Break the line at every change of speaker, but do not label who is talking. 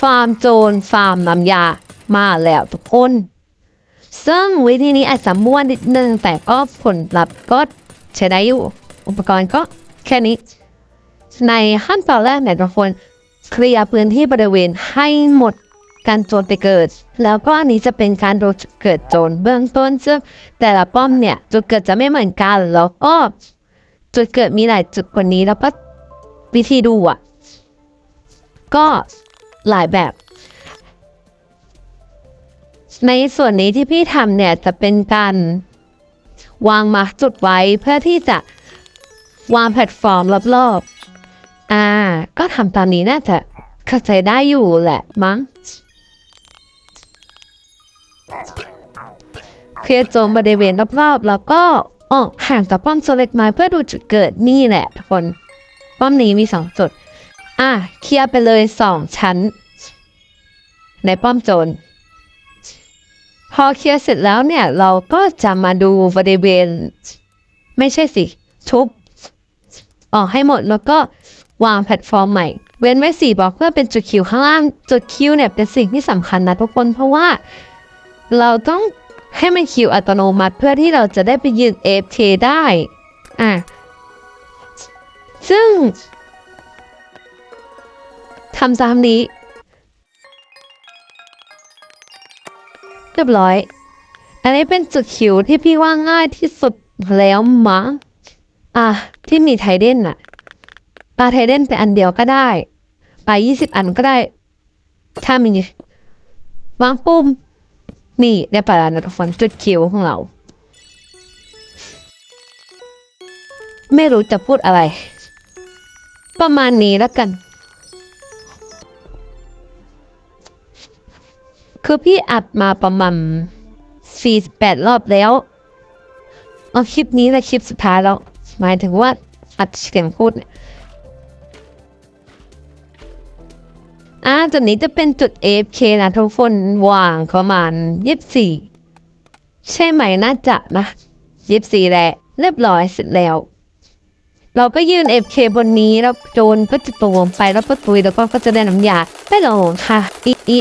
ฟาร์มโจรฟาร์มน้ำยา มาแล้วทุกคน ซึ่งวิธีนี้อาจจะม่วนนิดนึง แต่ก็ผลลัพธ์ก็ใช้ได้อยู่ อุปกรณ์ก็แค่นี้ ในขั้นตอนแรกเนี่ยทุกคนเคลียร์พื้นที่บริเวณให้หมดการโจรไปเกิด แล้วก็อันนี้จะเป็นการโดนเกิดโจรเบื้องต้นซึ่งแต่ละป้อมเนี่ย จุดเกิดจะไม่เหมือนกัน แล้วก็จุดเกิดมีหลายจุดกว่านี้แล้วก็วิธีดูอะ ก็ หลายแบบ ในส่วนนี้ที่พี่ทำเนี่ยจะเป็นการวางมาร์กจุดไว้เพื่อที่จะวางแพลตฟอร์มรอบๆ อ่า ก็ทำตามนี้น่าจะเข้าใจได้อยู่แหละมั้งเคลียร์โจมบริเวณรอบๆ แล้วก็อ๋อห่างจากป้อมโซเล็กน้เพื่อดูจุดเกิดนี่แหละทุกคน ป้อมนี้มีสองจุด อะเคลียร์ไปเลยสองชั้น ในป้อมโจร พอเคลียร์เสร็จแล้วเนี่ย เราก็จะมาดูบริเวณ ไม่ใช่สิ ทุบ ออกให้หมดแล้วก็วางแพลตฟอร์มใหม่ เว้นไว้สี่บล็อกเพื่อเป็นจุดคิวข้างล่าง จุดคิวเนี่ยเป็นสิ่งที่สำคัญนะทุกคนเพราะว่าเราต้องให้มันคิวอัตโนมัติเพื่อที่เราจะได้ไปยืน AFK ได้ อะ ซึ่ง ทำตามนี้ เรียบร้อย อันนี้เป็นจุดคิวที่พี่ว่าง่ายที่สุดแล้วมั้งอะ ที่มีไทเด้นอะปลาไทเด้นไปอันเดียวก็ได้ปลายี่สิบอันก็ได้ ถ้ามีวางปุ่ม นี่ได้ปลาแล้วนะทุกคนจุดคิวของเรา ไม่รู้จะพูดอะไร ประมาณนี้แล้วกัน คือพี่อัดมาประมาณ48 รอบแล้วเอาคลิปนี้แหละคลิปสุดท้ายแล้ว หมายถึงว่าอัดเสียงพูดเนี่ยอ่าจุดนี้จะเป็นจุด AFK นะทุกคนวางประมาณ24ใช่ไหมน่าจะนะ24แหละ เรียบร้อยเสร็จแล้ว เราก็ยืน FK บนนี้แล้วโจรก็จะตวงไปแล้วก็ตุยแล้วก็ก็จะได้น้ำยาได้ลงค่ะอีอี